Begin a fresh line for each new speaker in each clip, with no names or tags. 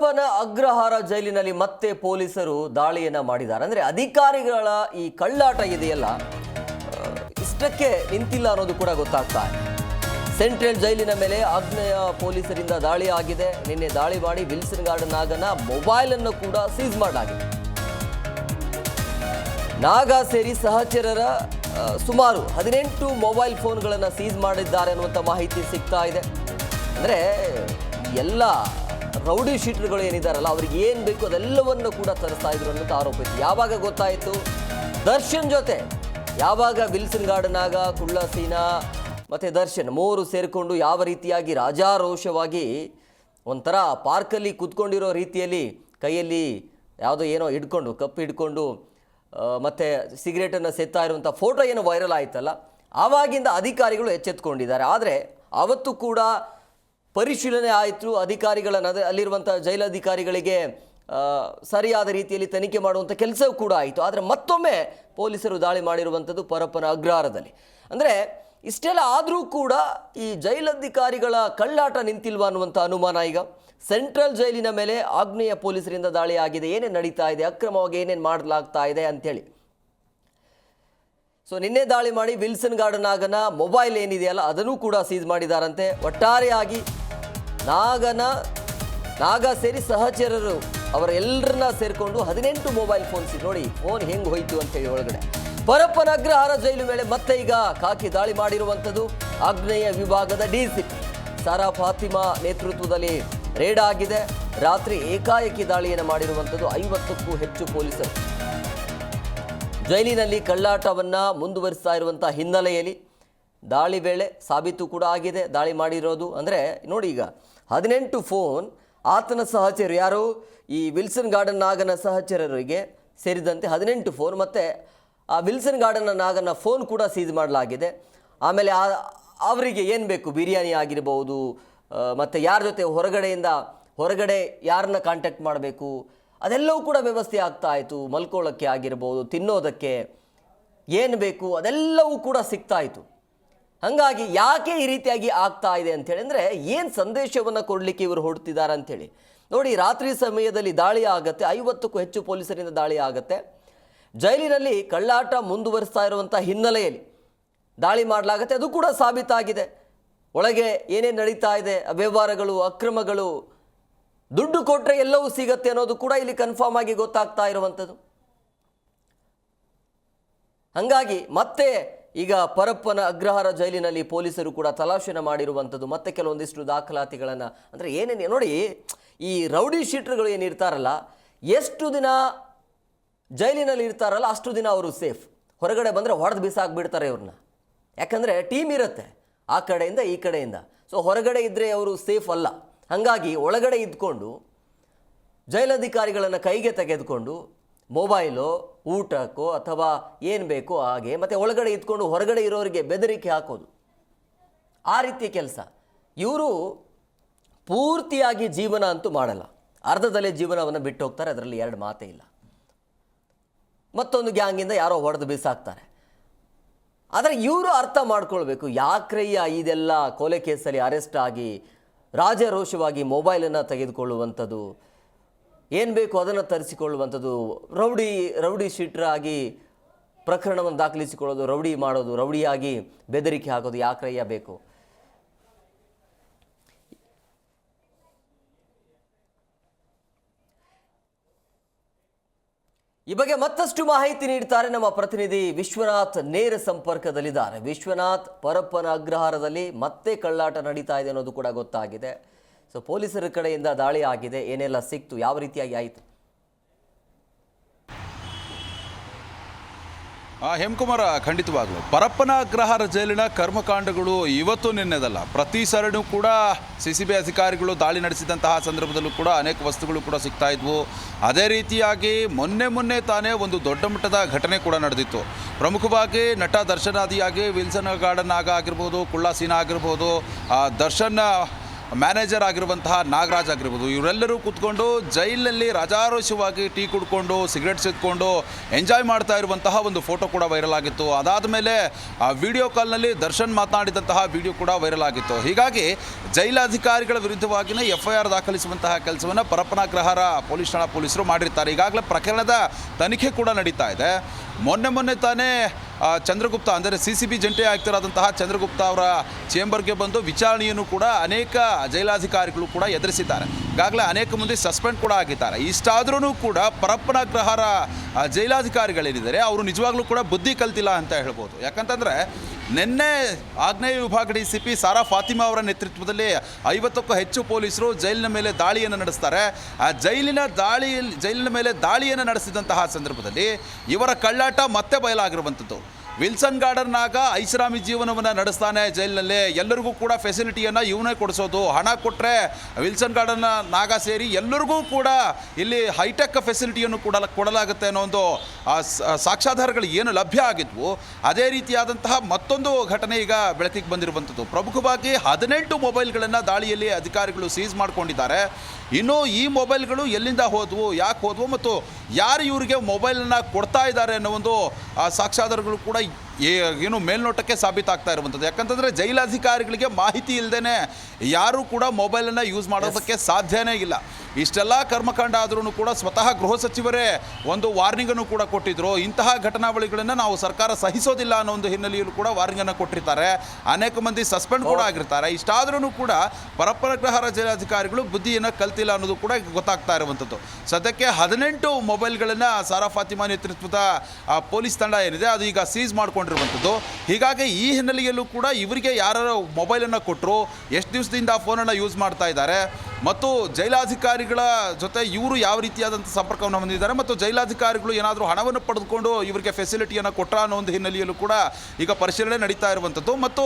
ಪರಪ್ಪನ ಅಗ್ರಹಾರ ಜೈಲಿನಲ್ಲಿ ಮತ್ತೆ ಪೊಲೀಸರು ದಾಳಿಯನ್ನ ಮಾಡಿದ್ದಾರೆ. ಅಂದ್ರೆ ಅಧಿಕಾರಿಗಳ ಈ ಕಳ್ಳಾಟ ಇದೆಯಲ್ಲ ಇಷ್ಟಕ್ಕೆ ನಿಂತಿಲ್ಲ ಅನ್ನೋದು ಕೂಡ ಗೊತ್ತಾಗ್ತಾ ಇದೆ. ಸೆಂಟ್ರಲ್ ಜೈಲಿನ ಮೇಲೆ ಆಗ್ನೇಯ ಪೊಲೀಸರಿಂದ ದಾಳಿ ಆಗಿದೆ. ನಿನ್ನೆ ದಾಳಿ ಮಾಡಿ ವಿಲ್ಸನ್ ಗಾರ್ಡನ್ ನಾಗನ ಮೊಬೈಲ್ ಅನ್ನು ಕೂಡ ಸೀಸ್ ಮಾಡಲಾಗಿದೆ. ನಾಗ ಸೇರಿ ಸಹಚರರ ಸುಮಾರು ಹದಿನೆಂಟು ಮೊಬೈಲ್ ಫೋನ್ಗಳನ್ನು ಸೀಸ್ ಮಾಡಿದ್ದಾರೆ ಅನ್ನುವಂಥ ಮಾಹಿತಿ ಸಿಗ್ತಾ ಇದೆ. ಅಂದರೆ ಎಲ್ಲ ರೌಡಿ ಶೀಟರ್ಗಳು ಏನಿದ್ದಾರಲ್ಲ ಅವ್ರಿಗೆ ಏನು ಬೇಕು ಅದೆಲ್ಲವನ್ನು ಕೂಡ ತರಿಸ್ತಾ ಇದ್ರು ಅನ್ನೋದು ಆರೋಪಿಸಿ ಯಾವಾಗ ಗೊತ್ತಾಯಿತು? ದರ್ಶನ್ ಜೊತೆ. ಯಾವಾಗ ವಿಲ್ಸನ್ ಗಾರ್ಡನಾಗ ಕುಳ್ಳ ಸೀನಾ, ಮತ್ತು ದರ್ಶನ್ ಮೂರು ಸೇರಿಕೊಂಡು ಯಾವ ರೀತಿಯಾಗಿ ರಾಜಾರೋಷವಾಗಿ ಒಂಥರ ಪಾರ್ಕಲ್ಲಿ ಕೂತ್ಕೊಂಡಿರೋ ರೀತಿಯಲ್ಲಿ ಕೈಯಲ್ಲಿ ಯಾವುದೋ ಏನೋ ಹಿಡ್ಕೊಂಡು ಕಪ್ ಹಿಡ್ಕೊಂಡು ಮತ್ತೆ ಸಿಗರೇಟನ್ನು ಸೆತ್ತಾ ಇರುವಂಥ ಫೋಟೋ ಏನೋ ವೈರಲ್ ಆಯಿತಲ್ಲ, ಆವಾಗಿಂದ ಅಧಿಕಾರಿಗಳು ಎಚ್ಚೆತ್ಕೊಂಡಿದ್ದಾರೆ. ಆದರೆ ಅವತ್ತು ಕೂಡ ಪರಿಶೀಲನೆ ಆಯಿತು. ಅಧಿಕಾರಿಗಳ ಅದೇ ಅಲ್ಲಿರುವಂಥ ಜೈಲಧಿಕಾರಿಗಳಿಗೆ ಸರಿಯಾದ ರೀತಿಯಲ್ಲಿ ತನಿಖೆ ಮಾಡುವಂಥ ಕೆಲಸವೂ ಕೂಡ ಆಯಿತು. ಆದರೆ ಮತ್ತೊಮ್ಮೆ ಪೊಲೀಸರು ದಾಳಿ ಮಾಡಿರುವಂಥದ್ದು ಪರಪ್ಪನ ಅಗ್ರಹಾರದಲ್ಲಿ ಅಂದರೆ ಇಷ್ಟೆಲ್ಲ ಆದರೂ ಕೂಡ ಈ ಜೈಲಧಿಕಾರಿಗಳ ಕಳ್ಳಾಟ ನಿಂತಿಲ್ವಾ ಅನ್ನುವಂಥ ಅನುಮಾನ ಈಗ. ಸೆಂಟ್ರಲ್ ಜೈಲಿನ ಮೇಲೆ ಆಗ್ನೇಯ ಪೊಲೀಸರಿಂದ ದಾಳಿ ಆಗಿದೆ. ಏನೇನು ನಡೀತಾ ಇದೆ? ಅಕ್ರಮವಾಗಿ ಏನೇನು ಮಾಡಲಾಗ್ತಾ ಇದೆ ಅಂಥೇಳಿ ಸೊ, ನಿನ್ನೆ ದಾಳಿ ಮಾಡಿ ವಿಲ್ಸನ್ ಗಾರ್ಡನ್ ಆಗನ ಮೊಬೈಲ್ ಏನಿದೆಯಲ್ಲ ಅದನ್ನು ಕೂಡ ಸೀಸ್ ಮಾಡಿದಾರಂತೆ. ಒಟ್ಟಾರೆಯಾಗಿ ನಾಗನ, ನಾಗ ಸೇರಿ ಸಹಚರರು ಅವರ ಎಲ್ಲರನ್ನ ಸೇರಿಕೊಂಡು ಹದಿನೆಂಟು ಮೊಬೈಲ್ ಫೋನ್ಸ್ ನೋಡಿ ಫೋನ್ ಹೆಂಗೆ ಹೋಯ್ತು ಅಂತೇಳಿ ಒಳಗಡೆ. ಪರಪ್ಪನ ಅಗ್ರಹಾರ ಜೈಲು ಮೇಲೆ ಮತ್ತೆ ಈಗ ಕಾಕಿ ದಾಳಿ ಮಾಡಿರುವಂಥದ್ದು ಆಗ್ನೇಯ ವಿಭಾಗದ ಡಿಸಿಪಿ ಸಾರಾ ಫಾತಿಮಾ ನೇತೃತ್ವದಲ್ಲಿ ರೇಡ್ ಆಗಿದೆ. ರಾತ್ರಿ ಏಕಾಏಕಿ ದಾಳಿಯನ್ನು ಮಾಡಿರುವಂಥದ್ದು ಐವತ್ತಕ್ಕೂ ಹೆಚ್ಚು ಪೊಲೀಸರು. ಜೈಲಿನಲ್ಲಿ ಕಳ್ಳಾಟವನ್ನ ಮುಂದುವರಿಸ್ತಾ ಇರುವಂಥ ಹಿನ್ನೆಲೆಯಲ್ಲಿ ದಾಳಿ ವೇಳೆ ಸಾಬೀತು ಕೂಡ ಆಗಿದೆ. ದಾಳಿ ಮಾಡಿರೋದು ಅಂದರೆ ನೋಡಿ ಈಗ ಹದಿನೆಂಟು ಫೋನ್ ಆತನ ಸಹಚರರು ಯಾರು? ಈ ವಿಲ್ಸನ್ ಗಾರ್ಡನ್ ನಾಗನ ಸಹಚರರಿಗೆ ಸೇರಿದಂತೆ ಹದಿನೆಂಟು ಫೋನ್ ಮತ್ತು ಆ ವಿಲ್ಸನ್ ಗಾರ್ಡನ್ನ ನಾಗನ ಫೋನ್ ಕೂಡ ಸೀಸ್ ಮಾಡಲಾಗಿದೆ. ಆಮೇಲೆ ಅವರಿಗೆ ಏನು ಬೇಕು? ಬಿರಿಯಾನಿ ಆಗಿರ್ಬೋದು ಮತ್ತು ಯಾರ ಜೊತೆ ಹೊರಗಡೆಯಿಂದ ಹೊರಗಡೆ ಯಾರನ್ನ ಕಾಂಟ್ಯಾಕ್ಟ್ ಮಾಡಬೇಕು? ಅದೆಲ್ಲವೂ ಕೂಡ ವ್ಯವಸ್ಥೆ ಆಗ್ತಾ ಇತ್ತು. ಮಲ್ಕೊಳ್ಳೋಕ್ಕೆ ಆಗಿರ್ಬೋದು, ತಿನ್ನೋದಕ್ಕೆ ಏನು ಬೇಕು? ಅದೆಲ್ಲವೂ ಕೂಡ ಸಿಗ್ತಾ ಇತ್ತು. ಹಾಗಾಗಿ ಯಾಕೆ ಈ ರೀತಿಯಾಗಿ ಆಗ್ತಾ ಇದೆ ಅಂಥೇಳಿ ಅಂದರೆ ಏನು ಸಂದೇಶವನ್ನು ಕೊಡಲಿಕ್ಕೆ ಇವರು ಹೊಡ್ತಿದ್ದಾರೆ ಅಂಥೇಳಿ ನೋಡಿ, ರಾತ್ರಿ ಸಮಯದಲ್ಲಿ ದಾಳಿ ಆಗುತ್ತೆ, ಐವತ್ತಕ್ಕೂ ಹೆಚ್ಚು ಪೊಲೀಸರಿಂದ ದಾಳಿ ಆಗುತ್ತೆ. ಜೈಲಿನಲ್ಲಿ ಕಳ್ಳಾಟ ಮುಂದುವರಿಸ್ತಾ ಇರುವಂಥ ಹಿನ್ನೆಲೆಯಲ್ಲಿ ದಾಳಿ ಮಾಡಲಾಗತ್ತೆ. ಅದು ಕೂಡ ಸಾಬೀತಾಗಿದೆ. ಒಳಗೆ ಏನೇನು ನಡೀತಾ ಇದೆ, ಅವ್ಯವಹಾರಗಳು, ಅಕ್ರಮಗಳು, ದುಡ್ಡು ಕೊಟ್ಟರೆ ಎಲ್ಲವೂ ಸಿಗತ್ತೆ ಅನ್ನೋದು ಕೂಡ ಇಲ್ಲಿ ಕನ್ಫರ್ಮ್ ಆಗಿ ಗೊತ್ತಾಗ್ತಾ ಇರುವಂಥದ್ದು ಹಾಗಾಗಿ ಮತ್ತೆ ಈಗ ಪರಪ್ಪನ ಅಗ್ರಹಾರ ಜೈಲಿನಲ್ಲಿ ಪೊಲೀಸರು ಕೂಡ ತಲಾಶೆನ ಮಾಡಿರುವಂಥದ್ದು, ಮತ್ತೆ ಕೆಲವೊಂದಿಷ್ಟು ದಾಖಲಾತಿಗಳನ್ನು, ಅಂದರೆ ಏನೇನು, ನೋಡಿ, ಈ ರೌಡಿ ಶೀಟರ್ಗಳು ಏನಿರ್ತಾರಲ್ಲ ಎಷ್ಟು ದಿನ ಜೈಲಿನಲ್ಲಿ ಇರ್ತಾರಲ್ಲ, ಅಷ್ಟು ದಿನ ಅವರು ಸೇಫ್. ಹೊರಗಡೆ ಬಂದರೆ ಹೊಡೆದು ಬಿಸಾಕ್ಬಿಡ್ತಾರೆ ಇವ್ರನ್ನ ಯಾಕಂದರೆ ಟೀಮ್ ಇರುತ್ತೆ, ಆ ಕಡೆಯಿಂದ ಈ ಕಡೆಯಿಂದ. ಸೊ ಹೊರಗಡೆ ಇದ್ದರೆ ಅವರು ಸೇಫ್ ಅಲ್ಲ. ಹಾಗಾಗಿ ಒಳಗಡೆ ಇದ್ಕೊಂಡು ಜೈಲಧಿಕಾರಿಗಳನ್ನು ಕೈಗೆ ತೆಗೆದುಕೊಂಡು ಮೊಬೈಲು, ಊಟಕ್ಕೋ ಅಥವಾ ಏನು ಬೇಕೋ ಹಾಗೆ, ಮತ್ತು ಒಳಗಡೆ ಇದ್ಕೊಂಡು ಹೊರಗಡೆ ಇರೋರಿಗೆ ಬೆದರಿಕೆ ಹಾಕೋದು. ಆ ರೀತಿಯ ಕೆಲಸ. ಇವರು ಪೂರ್ತಿಯಾಗಿ ಜೀವನ ಅಂತೂ ಮಾಡಲ್ಲ. ಅರ್ಧದಲ್ಲೇ ಜೀವನವನ್ನು ಬಿಟ್ಟು ಹೋಗ್ತಾರೆ, ಅದರಲ್ಲಿ ಎರಡು ಮಾತೇ ಇಲ್ಲ. ಮತ್ತೊಂದು ಗ್ಯಾಂಗಿಂದ ಯಾರೋ ಹೊಡೆದು ಬಿಸಾಕ್ತಾರೆ. ಆದರೆ ಇವರು ಅರ್ಥ ಮಾಡ್ಕೊಳ್ಬೇಕು, ಯಾಕ್ರಯ್ಯ ಇದೆಲ್ಲ ಕೊಲೆ ಕೇಸಲ್ಲಿ ಅರೆಸ್ಟ್ ಆಗಿ ರಾಜಾರೋಷವಾಗಿ ಮೊಬೈಲನ್ನು ತೆಗೆದುಕೊಳ್ಳುವಂಥದ್ದು. ಏನು ಬೇಕು ಅದನ್ನು ತರಿಸಿಕೊಳ್ಳುವಂಥದ್ದು? ರೌಡಿ ರೌಡಿ ಶೀಟ್ರಾಗಿ ಪ್ರಕರಣವನ್ನು ದಾಖಲಿಸಿಕೊಳ್ಳೋದು, ರೌಡಿ ಮಾಡೋದು, ರೌಡಿಯಾಗಿ ಬೆದರಿಕೆ ಹಾಕೋದು ಯಾಕ್ರಯ್ಯ ಬೇಕು? ಈ ಬಗ್ಗೆ ಮತ್ತಷ್ಟು ಮಾಹಿತಿ ನೀಡ್ತಾರೆ ನಮ್ಮ ಪ್ರತಿನಿಧಿ ವಿಶ್ವನಾಥ್ ನೇರ ಸಂಪರ್ಕದಲ್ಲಿದ್ದಾರೆ. ವಿಶ್ವನಾಥ್ ಪರಪ್ಪನ ಅಗ್ರಹಾರದಲ್ಲಿ ಮತ್ತೆ ಕಳ್ಳಾಟ ನಡೀತಾ ಇದೆ ಅನ್ನೋದು ಕೂಡ ಗೊತ್ತಾಗಿದೆ. ಸೊ ಪೊಲೀಸರ ಕಡೆಯಿಂದ ದಾಳಿ ಆಗಿದೆ. ಏನೆಲ್ಲ ಸಿಕ್ತು? ಯಾವ ರೀತಿಯಾಗಿ ಆಯಿತು?
ಹೇಮಕುಮಾರ, ಖಂಡಿತವಾಗ್ಲು. ಪರಪ್ಪನ ಅಗ್ರಹಾರ ಜೈಲಿನ ಕರ್ಮಕಾಂಡಗಳು ಇವತ್ತು ನಿನ್ನೆದಲ್ಲ. ಪ್ರತಿ ಸರಣೂ ಕೂಡ ಸಿ ಸಿ ಬಿ ಅಧಿಕಾರಿಗಳು ದಾಳಿ ನಡೆಸಿದಂತಹ ಸಂದರ್ಭದಲ್ಲೂ ಕೂಡ ಅನೇಕ ವಸ್ತುಗಳು ಕೂಡ ಸಿಗ್ತಾ ಇದ್ವು. ಅದೇ ರೀತಿಯಾಗಿ ಮೊನ್ನೆ ಮೊನ್ನೆ ತಾನೇ ಒಂದು ದೊಡ್ಡ ಮಟ್ಟದ ಘಟನೆ ಕೂಡ ನಡೆದಿತ್ತು. ಪ್ರಮುಖವಾಗಿ ನಟ ದರ್ಶನಾದಿಯಾಗಿ ವಿಲ್ಸನ್ ಗಾರ್ಡನ್ ಆಗ ಆಗಿರ್ಬೋದು, ಕುಳ್ಳಾಸೀನ ಸೀನಾ ಆಗಿರ್ಬೋದು, ಆ ದರ್ಶನ್ ಮ್ಯಾನೇಜರ್ ಆಗಿರುವಂತಹ ನಾಗರಾಜ್ ಆಗಿರ್ಬೋದು, ಇವರೆಲ್ಲರೂ ಕೂತ್ಕೊಂಡು ಜೈಲಿನಲ್ಲಿ ರಾಜಾರೋಷವಾಗಿ ಟೀ ಕುಡ್ಕೊಂಡು, ಸಿಗರೆಟ್ ಸಿದ್ಕೊಂಡು ಎಂಜಾಯ್ ಮಾಡ್ತಾ ಇರುವಂತಹ ಒಂದು ಫೋಟೋ ಕೂಡ ವೈರಲ್ ಆಗಿತ್ತು. ಅದಾದ ಮೇಲೆ ಆ ವಿಡಿಯೋ ಕಾಲ್ನಲ್ಲಿ ದರ್ಶನ್ ಮಾತನಾಡಿದಂತಹ ವಿಡಿಯೋ ಕೂಡ ವೈರಲ್ ಆಗಿತ್ತು. ಹೀಗಾಗಿ ಜೈಲಾಧಿಕಾರಿಗಳ ವಿರುದ್ಧವಾಗಿನ ಎಫ್ ಐ ಆರ್ ದಾಖಲಿಸುವಂತಹ ಕೆಲಸವನ್ನು ಪರಪನಾಗ್ರಹಾರ ಪೊಲೀಸ್ ಠಾಣಾ ಪೊಲೀಸರು ಮಾಡಿರ್ತಾರೆ. ಈಗಾಗಲೇ ಪ್ರಕರಣದ ತನಿಖೆ ಕೂಡ ನಡೀತಾ ಇದೆ. ಮೊನ್ನೆ ಮೊನ್ನೆ ತಾನೇ ಚಂದ್ರಗುಪ್ತ, ಅಂದರೆ ಸಿ ಸಿ ಬಿ ಜಂಟಿ ಆಯುಕ್ತರಾದಂತಹ ಚಂದ್ರಗುಪ್ತ ಅವರ ಚೇಂಬರ್ಗೆ ಬಂದು ವಿಚಾರಣೆಯನ್ನು ಕೂಡ ಅನೇಕ ಜೈಲಾಧಿಕಾರಿಗಳು ಕೂಡ ಎದುರಿಸಿದ್ದಾರೆ. ಈಗಾಗಲೇ ಅನೇಕ ಮಂದಿ ಸಸ್ಪೆಂಡ್ ಕೂಡ ಆಗಿದ್ದಾರೆ. ಇಷ್ಟಾದ್ರೂ ಕೂಡ ಪರಪ್ಪನ ಗ್ರಹರ ಜೈಲಾಧಿಕಾರಿಗಳೇನಿದ್ದಾರೆ, ಅವರು ನಿಜವಾಗ್ಲೂ ಕೂಡ ಬುದ್ಧಿ ಕಲ್ತಿಲ್ಲ ಅಂತ ಹೇಳ್ಬೋದು. ಯಾಕಂತಂದರೆ ನಿನ್ನೆ ಆಗ್ನೇಯ ವಿಭಾಗ D C P Sara Fatima ಅವರ ನೇತೃತ್ವದಲ್ಲಿ ಐವತ್ತಕ್ಕೂ ಹೆಚ್ಚು ಪೊಲೀಸರು ಜೈಲಿನ ಮೇಲೆ ದಾಳಿಯನ್ನು ನಡೆಸ್ತಾರೆ. ಆ ಜೈಲಿನ ದಾಳಿಯಲ್ಲಿ ಜೈಲಿನ ಮೇಲೆ ದಾಳಿಯನ್ನು ನಡೆಸಿದಂತಹ ಸಂದರ್ಭದಲ್ಲಿ ಇವರ ಕಳ್ಳಾಟ ಮತ್ತೆ ಬಯಲಾಗಿರುವಂಥದ್ದು. ವಿಲ್ಸನ್ ಗಾರ್ಡನ್ನಾಗ ಐಷಾರಾಮಿ ಜೀವನವನ್ನು ನಡೆಸ್ತಾನೆ ಜೈಲಿನಲ್ಲಿ. ಎಲ್ಲರಿಗೂ ಕೂಡ ಫೆಸಿಲಿಟಿಯನ್ನು ಇವನೇ ಕೊಡಿಸೋದು. ಹಣ ಕೊಟ್ಟರೆ ವಿಲ್ಸನ್ ಗಾರ್ಡನ್ ನಾಗ ಸೇರಿ ಎಲ್ಲರಿಗೂ ಕೂಡ ಇಲ್ಲಿ ಹೈಟೆಕ್ ಫೆಸಿಲಿಟಿಯನ್ನು ಕೂಡ ಕೊಡಲಾಗುತ್ತೆ ಅನ್ನೋ ಒಂದು ಸಾಕ್ಷಾಧಾರಗಳು ಏನು ಲಭ್ಯ ಆಗಿದ್ವು. ಅದೇ ರೀತಿಯಾದಂತಹ ಮತ್ತೊಂದು ಘಟನೆ ಈಗ ಬೆಳಕಿಗೆ ಬಂದಿರುವಂಥದ್ದು. ಪ್ರಮುಖವಾಗಿ ಹದಿನೆಂಟು ಮೊಬೈಲ್ಗಳನ್ನು ದಾಳಿಯಲ್ಲಿ ಅಧಿಕಾರಿಗಳು ಸೀಸ್ ಮಾಡ್ಕೊಂಡಿದ್ದಾರೆ. ಇನ್ನು ಈ ಮೊಬೈಲ್ಗಳು ಎಲ್ಲಿಂದ ಹೋದವು ಯಾಕೆ ಹೋದವು ಮತ್ತು ಯಾರು ಇವರಿಗೆ ಮೊಬೈಲನ್ನು ಕೊಡ್ತಾ ಇದ್ದಾರೆ ಅನ್ನೋ ಒಂದು ಸಾಕ್ಷಾಧಾರಗಳು ಕೂಡ ಏನು ಮೇಲ್ನೋಟಕ್ಕೆ ಸಾಬೀತಾಗ್ತಾ ಇರುವಂಥದ್ದು. ಯಾಕಂತಂದರೆ ಜೈಲಾಧಿಕಾರಿಗಳಿಗೆ ಮಾಹಿತಿ ಇಲ್ಲದೇ ಯಾರೂ ಕೂಡ ಮೊಬೈಲನ್ನು ಯೂಸ್ ಮಾಡೋದಕ್ಕೆ ಸಾಧ್ಯವೇ ಇಲ್ಲ. ಇಷ್ಟೆಲ್ಲ ಕರ್ಮಕಾಂಡ ಆದ್ರೂ ಕೂಡ ಸ್ವತಃ ಗೃಹ ಸಚಿವರೇ ಒಂದು ವಾರ್ನಿಂಗನ್ನು ಕೂಡ ಕೊಟ್ಟಿದ್ದರು ಇಂತಹ ಘಟನಾವಳಿಗಳನ್ನು ನಾವು ಸರ್ಕಾರ ಸಹಿಸೋದಿಲ್ಲ ಅನ್ನೋ ಒಂದು ಹಿನ್ನೆಲೆಯಲ್ಲೂ ಕೂಡ ವಾರ್ನಿಂಗನ್ನು ಕೊಟ್ಟಿರ್ತಾರೆ. ಅನೇಕ ಮಂದಿ ಸಸ್ಪೆಂಡ್ ಕೂಡ ಆಗಿರ್ತಾರೆ. ಇಷ್ಟಾದ್ರೂ ಕೂಡ ಪರಪರಗ್ರಹರ ಜಿಲ್ಲಾಧಿಕಾರಿಗಳು ಬುದ್ಧಿಯನ್ನು ಕಲ್ತಿಲ್ಲ ಅನ್ನೋದು ಕೂಡ ಗೊತ್ತಾಗ್ತಾ ಇರುವಂಥದ್ದು ಸದ್ಯಕ್ಕೆ ಹದಿನೆಂಟು ಮೊಬೈಲ್ಗಳನ್ನು ಸಾರಾ ಫಾತಿಮಾ ನೇತೃತ್ವದ ಪೊಲೀಸ್ ತಂಡ ಏನಿದೆ ಅದು ಈಗ ಸೀಸ್ ಮಾಡಿಕೊಂಡಿರುವಂಥದ್ದು ಹೀಗಾಗಿ ಈ ಹಿನ್ನೆಲೆಯಲ್ಲೂ ಕೂಡ ಇವರಿಗೆ ಯಾರು ಮೊಬೈಲನ್ನು ಕೊಟ್ಟರು ಎಷ್ಟು ದಿವಸದಿಂದ ಆ ಫೋನನ್ನು ಯೂಸ್ ಮಾಡ್ತಾ ಇದ್ದಾರೆ ಮತ್ತು ಜೈಲಾಧಿಕಾರಿಗಳ ಜೊತೆ ಇವರು ಯಾವ ರೀತಿಯಾದಂಥ ಸಂಪರ್ಕವನ್ನು ಹೊಂದಿದ್ದಾರೆ ಮತ್ತು ಜೈಲಾಧಿಕಾರಿಗಳು ಏನಾದರೂ ಹಣವನ್ನು ಪಡೆದುಕೊಂಡು ಇವರಿಗೆ ಫೆಸಿಲಿಟಿಯನ್ನು ಕೊಟ್ಟರೆ ಅನ್ನೋ ಒಂದು ಹಿನ್ನೆಲೆಯಲ್ಲೂ ಕೂಡ ಈಗ ಪರಿಶೀಲನೆ ನಡೀತಾ ಇರುವಂಥದ್ದು. ಮತ್ತು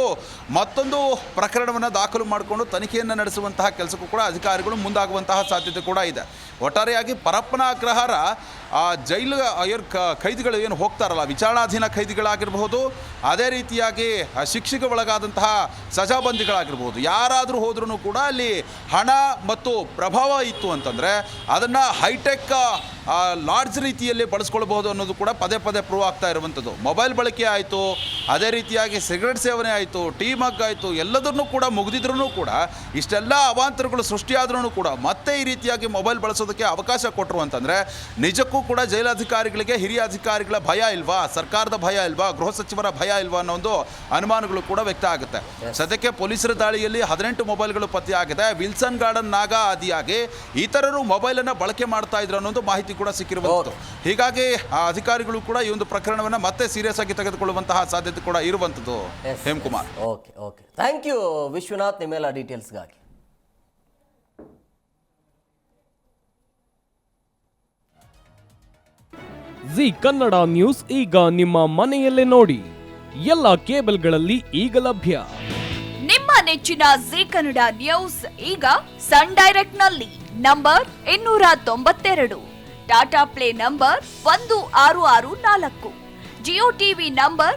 ಮತ್ತೊಂದು ಪ್ರಕರಣವನ್ನು ದಾಖಲು ಮಾಡಿಕೊಂಡು ತನಿಖೆಯನ್ನು ನಡೆಸುವಂತಹ ಕೆಲಸಕ್ಕೂ ಕೂಡ ಅಧಿಕಾರಿಗಳು ಮುಂದಾಗುವಂತಹ ಸಾಧ್ಯತೆ ಕೂಡ ಇದೆ. ಒಟ್ಟಾರೆಯಾಗಿ ಪರಪ್ಪನ ಅಗ್ರಹಾರ, ಆ ಜೈಲು ಇವ್ರ ಖೈದಿಗಳು ಏನು ಹೋಗ್ತಾರಲ್ಲ, ವಿಚಾರಣಾಧೀನ ಖೈದಿಗಳಾಗಿರಬಹುದು, ಅದೇ ರೀತಿಯಾಗಿ ಶಿಕ್ಷೆಗೆ ಒಳಗಾದಂತಹ ಸಜಾಬಂದಿಗಳಾಗಿರ್ಬೋದು ಯಾರಾದರೂ ಹೋದ್ರೂ ಕೂಡ ಅಲ್ಲಿ ಹಣ ಮತ್ತು ಪ್ರಭಾವ ಇತ್ತು ಅಂತಂದರೆ ಅದನ್ನು ಹೈಟೆಕ್ ಲಾರ್ಜ್ ರೀತಿಯಲ್ಲಿ ಬಳಸ್ಕೊಳ್ಬಹುದು ಅನ್ನೋದು ಕೂಡ ಪದೇ ಪದೇ ಪ್ರೂವ್ ಆಗ್ತಾ ಇರುವಂಥದ್ದು. ಮೊಬೈಲ್ ಬಳಕೆ ಆಯಿತು ಅದೇ ರೀತಿಯಾಗಿ ಸಿಗರೆಟ್ ಸೇವನೆ ಆಯಿತು ಟೀ ಮಗ್ ಆಯಿತು ಎಲ್ಲದನ್ನೂ ಕೂಡ ಮುಗಿದಿದ್ರೂ ಕೂಡ ಇಷ್ಟೆಲ್ಲ ಅವಾಂತರಗಳು ಸೃಷ್ಟಿಯಾದ್ರೂ ಕೂಡ ಮತ್ತೆ ಈ ರೀತಿಯಾಗಿ ಮೊಬೈಲ್ ಬಳಸೋದಕ್ಕೆ ಅವಕಾಶ ಕೊಟ್ಟರು ಅಂತಂದರೆ ನಿಜಕ್ಕೂ ಕೂಡ ಜೈಲಾಧಿಕಾರಿಗಳಿಗೆ ಹಿರಿಯ ಅಧಿಕಾರಿಗಳ ಭಯ ಇಲ್ವಾ? ಸರ್ಕಾರದ ಭಯ ಇಲ್ವಾ? ಗೃಹ ಸಚಿವರ ಭಯ ಇಲ್ವಾ ಅನ್ನೋ ಒಂದು ಅನುಮಾನಗಳು ಕೂಡ ವ್ಯಕ್ತ ಆಗುತ್ತೆ. ಸದ್ಯಕ್ಕೆ ಪೊಲೀಸರ ದಾಳಿಯಲ್ಲಿ ಹದಿನೆಂಟು ಮೊಬೈಲ್ಗಳು ಪತ್ತೆಯಾಗಿದೆ. ವಿಲ್ಸನ್ ಗಾರ್ಡನ್ ನಾಗ ಆದಿಯಾಗಿ ಇತರರು ಮೊಬೈಲನ್ನು ಬಳಕೆ ಮಾಡ್ತಾ ಇದ್ರು ಅನ್ನೋದು ಮಾಹಿತಿ ಕೂಡ ಸಿಕ್ಕಿರುವಂಥದ್ದು ಹೀಗಾಗಿ ಆ ಅಧಿಕಾರಿಗಳು ಕೂಡ ಈ ಒಂದು ಪ್ರಕರಣವನ್ನು ಮತ್ತೆ ಸೀರಿಯಸ್ ಆಗಿ ತೆಗೆದುಕೊಳ್ಳುವಂತಹ ಸಾಧ್ಯತೆ ಕೂಡ ಇರುವಂಥದ್ದು Hemakumar.
Okay okay thank you Vishwanath ನಿಮ್ಮೆಲ್ಲ ಡೀಟೇಲ್ಸ್ಗಾಗಿ
ಜಿ ಕನ್ನಡ ನ್ಯೂಸ್ ಈಗ ನಿಮ್ಮ ಮನೆಯಲ್ಲೇ ನೋಡಿ. ಎಲ್ಲ ಕೇಬಲ್ಗಳಲ್ಲಿ ಈಗ ಲಭ್ಯ.
ನಿಮ್ಮ ನೆಚ್ಚಿನ ಜಿ ಕನ್ನಡ ನ್ಯೂಸ್ ಈಗ ಸನ್ ಡೈರೆಕ್ಟ್ನಲ್ಲಿ ನಂಬರ್ ಇನ್ನೂರ ತೊಂಬತ್ತೆರಡು. ಟಾಟಾ ಪ್ಲೇ ನಂಬರ್ ಒಂದು ಆರು ಆರು ನಾಲ್ಕು. Jio TV number